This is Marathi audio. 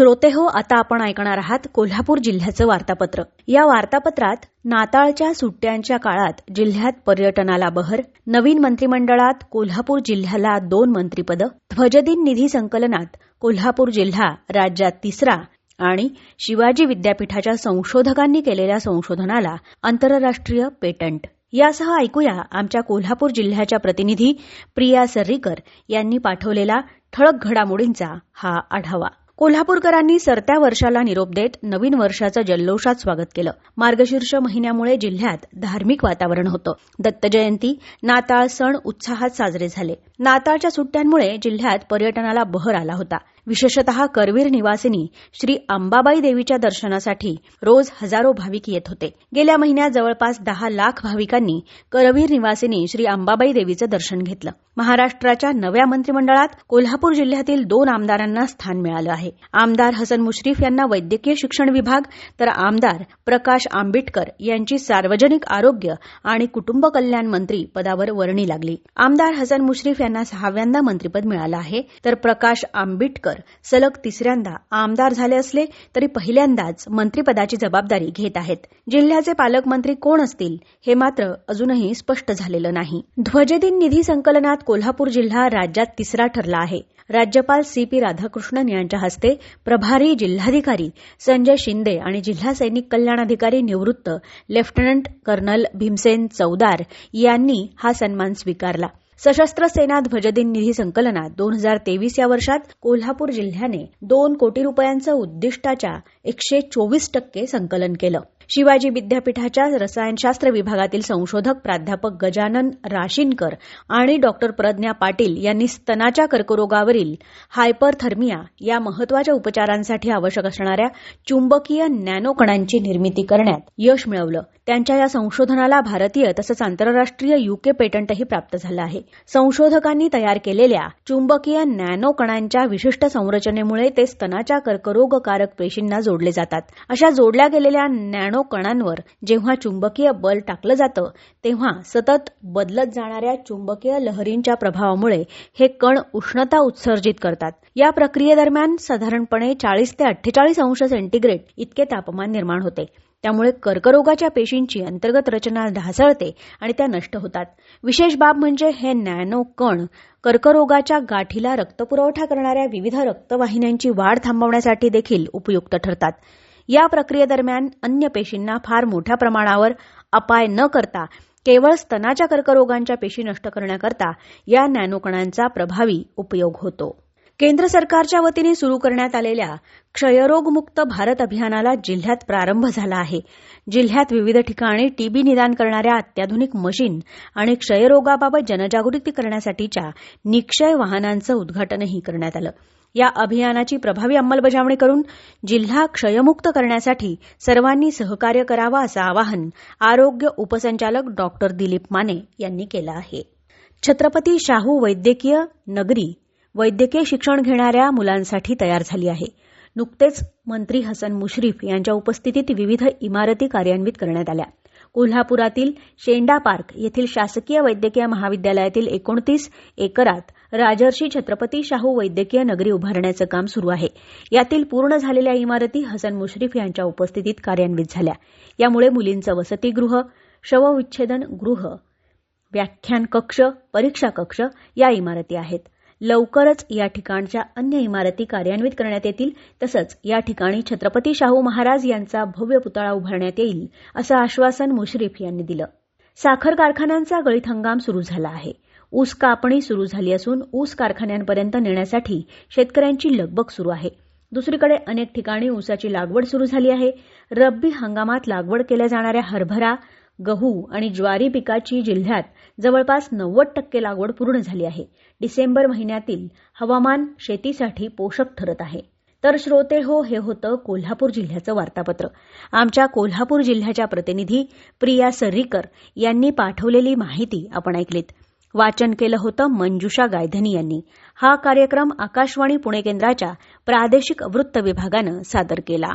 श्रोते हो आता आपण ऐकणार आहात कोल्हापूर जिल्ह्याचं वार्तापत्र. या वार्तापत्रात नाताळच्या सुट्ट्यांच्या काळात जिल्ह्यात पर्यटनाला बहर नवीन मंत्रिमंडळात कोल्हापूर जिल्ह्याला दोन मंत्रिपदं ध्वजदिन निधी संकलनात कोल्हापूर जिल्हा राज्यात तिसरा आणि शिवाजी विद्यापीठाच्या संशोधकांनी केलेल्या संशोधनाला आंतरराष्ट्रीय पेटंट. यासह ऐकूया आमच्या कोल्हापूर जिल्ह्याच्या प्रतिनिधी प्रिया सर्रीकर यांनी पाठवलेला ठळक घडामोडींचा हा आढावा. कोल्हापूरकरांनी सरत्या वर्षाला निरोप देत नवीन वर्षाचं जल्लोषात स्वागत केलं. मार्गशीर्ष महिन्यामुळे जिल्ह्यात धार्मिक वातावरण होतं. दत्त जयंती नाताळ सण उत्साहात साजरे झाले. नाताळच्या सुट्ट्यांमुळे जिल्ह्यात पर्यटनाला बहर आला होता. विशेषतः करवीर निवासिनी श्री अंबाबाई देवीच्या दर्शनासाठी रोज हजारो भाविक येत होते. गेल्या महिन्यात जवळपास दहा लाख भाविकांनी करवीर निवासिनी श्री अंबाबाई देवीचं दर्शन घेतलं. महाराष्ट्राच्या नव्या मंत्रिमंडळात कोल्हापूर जिल्ह्यातील दोन आमदारांना स्थान मिळालं आहे. आमदार हसन मुश्रीफ यांना वैद्यकीय शिक्षण विभाग तर आमदार प्रकाश आंबिटकर यांची सार्वजनिक आरोग्य आणि कुटुंब कल्याण मंत्री पदावर वर्णी लागली. आमदार हसन मुश्रीफ यांना सहाव्यांदा मंत्रिपद मिळालं आहे तर प्रकाश आंबिटकर सलग तिसऱ्यांदा आमदार झाले असले तरी पहिल्यांदाच मंत्रिपदाची जबाबदारी घेत आहेत. जिल्ह्याचे पालकमंत्री कोण असतील हे मात्र अजूनही स्पष्ट झालेलं नाही. ध्वजदिन निधी संकलनात कोल्हापूर जिल्हा राज्यात तिसरा ठरला आहे. राज्यपाल सी पी राधाकृष्णन यांच्या हस्ते प्रभारी जिल्हाधिकारी संजय शिंदे आणि जिल्हा सैनिक कल्याण अधिकारी निवृत्त लेफ्टनंट कर्नल भीमसेन चौदार यांनी हा सन्मान स्वीकारला. सशस्त्र सेना ध्वजदिन निधी संकलनात दोन हजार तेवीस या वर्षात कोल्हापूर जिल्ह्याने दोन कोटी रुपयांचं उद्दिष्टाच्या एकशे चोवीस टक्के संकलन केलं. शिवाजी विद्यापीठाच्या रसायनशास्त्र विभागातील संशोधक प्राध्यापक गजानन राशीनकर आणि डॉक्टर प्रज्ञा पाटील यांनी स्तनाच्या कर्करोगावरील हायपरथर्मिया या महत्त्वाच्या उपचारांसाठी आवश्यक असणाऱ्या चुंबकीय नॅनोकणांची निर्मिती करण्यात यश मिळवलं. त्यांच्या या संशोधनाला भारतीय तसंच आंतरराष्ट्रीय युके पेटंटही प्राप्त झालं आहे. संशोधकांनी तयार केलेल्या चुंबकीय नॅनो कणांच्या विशिष्ट संरचनेमुळे ते स्तनाच्या कर्करोगकारक पेशींना जोडले जातात. अशा जोडल्या गेलेल्या नॅनो कणांवर जेव्हा चुंबकीय बल टाकलं जातं तेव्हा सतत बदलत जाणाऱ्या चुंबकीय लहरींच्या प्रभावामुळे हे कण उष्णता उत्सर्जित करतात. या प्रक्रियेदरम्यान साधारणपणे चाळीस ते अठ्ठेचाळीस अंश सेंटीग्रेड इतके तापमान निर्माण होते. त्यामुळे कर्करोगाच्या पेशींची अंतर्गत रचना ढासळते आणि त्या नष्ट होतात. विशेष बाब म्हणजे हे नॅनो कण कर्करोगाच्या गाठीला रक्तपुरवठा करणाऱ्या विविध रक्तवाहिन्यांची वाढ थांबवण्यासाठी देखील उपयुक्त ठरतात. या प्रक्रियेदरम्यान अन्य पेशींना फार मोठ्या प्रमाणावर अपाय न करता केवळ स्तनाच्या कर्करोगांच्या पेशी नष्ट करण्याकरता या नॅनोकणांचा प्रभावी उपयोग होतो. केंद्र सरकारच्या वतीने सुरू करण्यात आलेल्या क्षयरोगमुक्त भारत अभियानाला जिल्ह्यात प्रारंभ झाला आहे. जिल्ह्यात विविध ठिकाणी टीबी निदान करणाऱ्या अत्याधुनिक मशीन आणि क्षयरोगाबाबत जनजागृती करण्यासाठीच्या निक्षय वाहनांचं उद्घाटनही करण्यात आलं. या अभियानाची प्रभावी अंमलबजावणी करून जिल्हा क्षयमुक्त करण्यासाठी सर्वांनी सहकार्य करावं असं आवाहन आरोग्य उपसंचालक डॉक्टर दिलीप माने यांनी केलं आहे. छत्रपती शाहू वैद्यकीय नगरी वैद्यकीय शिक्षण घेणाऱ्या मुलांसाठी तयार झाली आहे. नुकतेच मंत्री हसन मुश्रीफ यांच्या उपस्थितीत विविध इमारती कार्यान्वित करण्यात आल्या. कोल्हापुरातील शेंडा पार्क येथील शासकीय वैद्यकीय महाविद्यालयातील एकोणतीस एकरात राजर्षी छत्रपती शाहू वैद्यकीय नगरी उभारण्याचं काम सुरू आहे. यातील पूर्ण झालेल्या इमारती हसन मुश्रीफ यांच्या उपस्थितीत कार्यान्वित झाल्या. यामुळे मुलींचं वसतिगृह शवविच्छेदन गृह व्याख्यान कक्ष परीक्षा कक्ष या इमारती आहेत. लवकरच या ठिकाणच्या अन्य इमारती कार्यान्वित करण्यात येतील. तसंच या ठिकाणी छत्रपती शाहू महाराज यांचा भव्य पुतळा उभारण्यात येईल असं आश्वासन मुश्रीफ यांनी दिलं. साखर कारखान्यांचा गळीत हंगाम सुरू झाला आहे. ऊस कापणी सुरू झाली असून ऊस कारखान्यांपर्यंत नेण्यासाठी शेतकऱ्यांची लगबग सुरू आहे. दुसरीकडे अनेक ठिकाणी ऊसाची लागवड सुरू झाली आहे. रब्बी हंगामात लागवड केल्या जाणाऱ्या हरभरा गहू आणि ज्वारी पिकाची जिल्ह्यात जवळपास नव्वद टक्के लागवड पूर्ण झाली आहे. डिसेंबर महिन्यातील हवामान शेतीसाठी पोषक ठरत आहे. तर श्रोते हो हे होतं कोल्हापूर जिल्ह्याचं वार्तापत्र. आमच्या कोल्हापूर जिल्ह्याच्या प्रतिनिधी प्रिया सर्रीकर यांनी पाठवलेली माहिती आपण ऐकलीत. वाचन केलं होतं मंजुषा गायधनी यांनी. हा कार्यक्रम आकाशवाणी पुणे केंद्राच्या प्रादेशिक वृत्त विभागानं सादर केला.